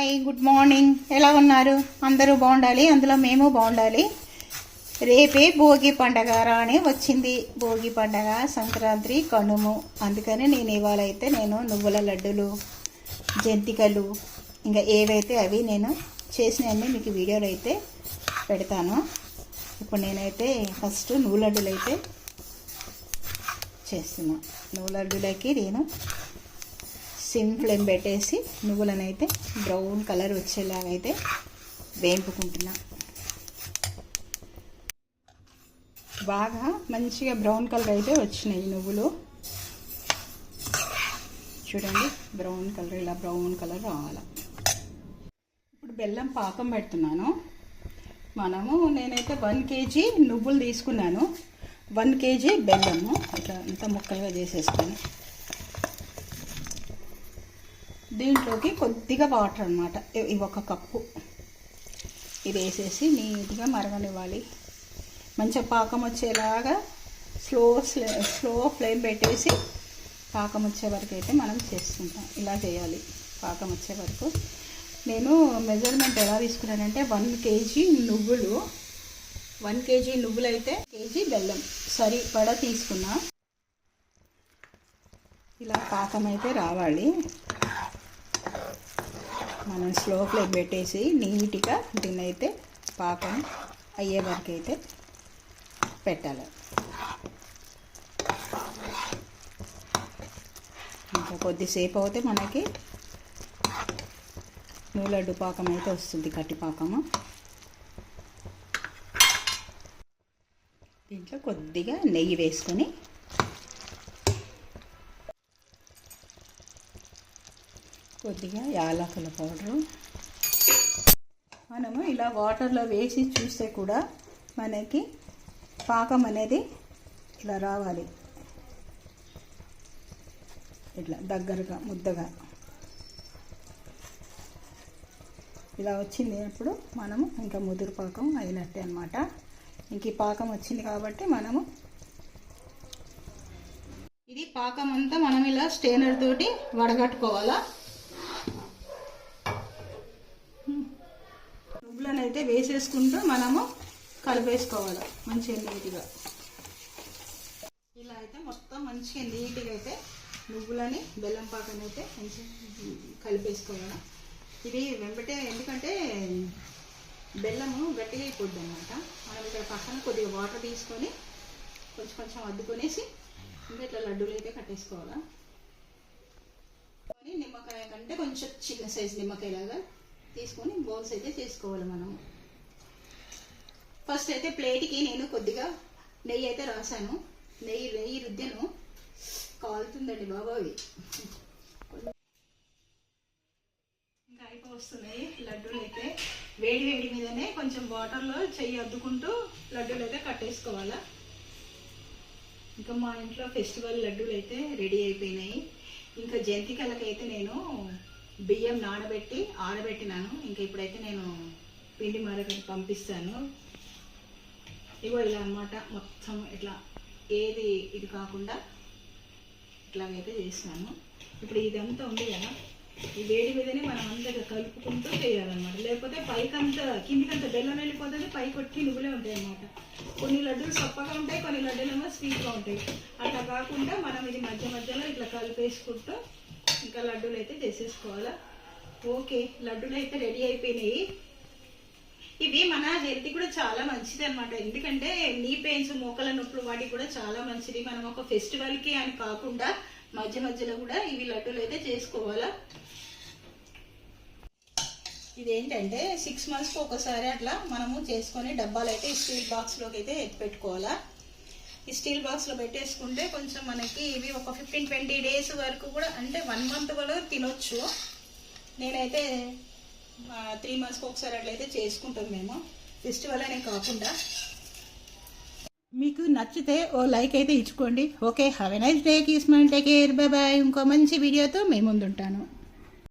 Hi good morning. ఎలా ఉన్నారు? అందరూ బాగుండాలి? అందులో మేము బాగుండాలి. రేపే భోగి పండగ రాని వచ్చింది. భోగి పండగ సంక్రాంతి కనుము. అందుకని నేను ఇవాళ అయితే నేను నువ్వుల లడ్డులు జంతికలు ఇంకా ఏవైతే అవి నేను చేసినవన్నీ మీకు వీడియోలు అయితే పెడతాను. ఇప్పుడు నేనైతే ఫస్ట్ నువ్వు లడ్డులు అయితే చేస్తున్నాను నువ్వు లడ్డులకి నేను సిమ్ ఫ్లేమ్ పెట్టేసి నువ్వులను అయితే బ్రౌన్ కలర్ వచ్చేలాగా అయితే వేయింపుకుంటున్నా బాగా మంచిగా బ్రౌన్ కలర్ అయితే వచ్చినాయి నువ్వులు. చూడండి బ్రౌన్ కలర్ ఇలా బ్రౌన్ కలర్ రావాలి. ఇప్పుడు బెల్లం పాకం పెడుతున్నాను. మనము నేనైతే వన్ కేజీ నువ్వులు తీసుకున్నాను. వన్ కేజీ బెల్లము. ఇట్లా ఇంత ముక్కలుగా చేసేస్తాను దీంట్లోకి కొద్దిగా వాటర్ అనమాట ఇవి ఒక కప్పు. ఇది వేసేసి నీట్గా మరగనివ్వాలి. మంచిగా పాకం వచ్చేలాగా స్లో స్లో ఫ్లేమ్ పెట్టేసి పాకం వచ్చే వరకు అయితే మనం చేసుకుంటాం. ఇలా చేయాలి. పాకం వచ్చే వరకు. నేను మెజర్మెంట్ ఎలా తీసుకున్నానంటే వన్ కేజీ నువ్వులు. వన్ కేజీ నువ్వులు అయితే కేజీ బెల్లం. సరిపడ తీసుకున్నా. ఇలా పాకం అయితే రావాలి. మనం స్లో ఫ్లేమ్ పెట్టేసి నీట్గా దీన్ని అయితే పాకం అయ్యే వరకు అయితే పెట్టాలి. ఇంకా కొద్దిసేపు అయితే మనకి నూలడ్డు పాకం అయితే వస్తుంది గట్టి పాకము. దీంట్లో కొద్దిగా నెయ్యి వేసుకొని కొద్దిగా యాలకుల పౌడరు. మనము ఇలా వాటర్లో వేసి చూస్తే కూడా మనకి పాకం అనేది ఇలా రావాలి. ఇట్లా దగ్గరగా ముద్దగా. ఇలా వచ్చింది అప్పుడు మనము ఇంకా ముదురు పాకం అయినట్టే అనమాట ఇంక ఈ పాకం వచ్చింది కాబట్టి మనము ఇది పాకం అంతా మనం ఇలా స్టేనర్ తోటి వడగట్టుకోవాలా? అయితే వేసేసుకుంటూ మనము కలిపేసుకోవాలి మంచిగా నీట్గా. ఇలా అయితే మొత్తం మంచిగా నీట్గా అయితే నువ్వులని బెల్లం పాకని అయితే మంచిగా కలిపేసుకోవాలి. ఇది వెంబటే ఎందుకంటే బెల్లము గట్టిగా అయిపోద్ది అనమాట మనం ఇక్కడ పక్కన కొద్దిగా వాటర్ తీసుకొని కొంచెం కొంచెం అద్దుకొనేసి ఇంకా ఇట్లా లడ్డూలు అయితే కట్టేసుకోవాలా. నిమ్మకాయ కంటే కొంచెం చిన్న సైజు నిమ్మకాయ లాగా తీసుకొని బౌల్స్ అయితే చేసుకోవాలి మనం. ఫస్ట్ అయితే ప్లేట్కి నేను కొద్దిగా నెయ్యి అయితే రాశాను. నెయ్యి నెయ్యి రుద్దెను. కాలుతుందండి బాబావి ఇంకా అయిపోతున్నాయి లడ్డూలు అయితే. వేడి వేడి మీదనే కొంచెం వాటర్లో చెయ్యి అద్దుకుంటూ లడ్డూలు అయితే కట్టేసుకోవాలా ఇంకా మా ఇంట్లో ఫెస్టివల్ లడ్డూలు అయితే రెడీ అయిపోయినాయి. ఇంకా జంతికలకైతే నేను బియ్యం నానబెట్టి ఆరబెట్టినాను. ఇంకా ఇప్పుడైతే నేను పిండి మరొకటి పంపిస్తాను. ఇగో ఇలా అన్నమాట. మొత్తం ఇట్లా ఏది ఇది కాకుండా ఇట్లాగైతే చేస్తాను ఇప్పుడు ఇదంతా ఉంది కదా ఈ వేడి మీదనే మనం అంతగా కలుపుకుంటూ చేయాలన్నమాట. లేకపోతే పైకంతా కిందికంతా బెల్లం వెళ్ళిపోతుంది పై కొట్టి నువ్వులే ఉంటాయి అన్నమాట. కొన్ని లడ్డూలు సప్పగా ఉంటాయి కొన్ని లడ్డూలు ఏమో స్వీట్గా ఉంటాయి. అట్లా కాకుండా మనం ఇది మధ్య మధ్యలో ఇట్లా కలిపేసుకుంటూ ఇంకా లడ్డూలు అయితే చేసేసుకోవాలా? ఓకే లడ్డూలు అయితే రెడీ అయిపోయినాయి. ఇవి మన హెల్త్ కూడా చాలా మంచిది అనమాట ఎందుకంటే నీ పెయిన్స్ మోకల నొప్పులు వాటికి కూడా చాలా మంచిది. మనం ఒక ఫెస్టివల్కి అని కాకుండా మధ్య మధ్యలో కూడా ఇవి లడ్డూలు అయితే చేసుకోవాలా? ఇదేంటంటే సిక్స్ మంత్స్కి ఒకసారి అట్లా మనము చేసుకొని డబ్బాలు అయితే స్టీల్ బాక్స్లోకి అయితే ఎత్తి పెట్టుకోవాలా? ఈ స్టీల్ బాక్స్లో పెట్టేసుకుంటే కొంచెం మనకి ఇవి ఒక ఫిఫ్టీన్ ట్వంటీ డేస్ వరకు కూడా అంటే వన్ మంత్ వరకు తినొచ్చు. నేనైతే త్రీ మంత్స్కి ఒకసారి అట్లయితే చేసుకుంటాం మేము. ఫెస్టివల్ అనే కాకుండా. మీకు నచ్చితే ఓ లైక్ అయితే ఇచ్చుకోండి. Okay have a nice day keep smile take care bye bye ఇంకో మంచి వీడియోతో మేము ముందుంటాను.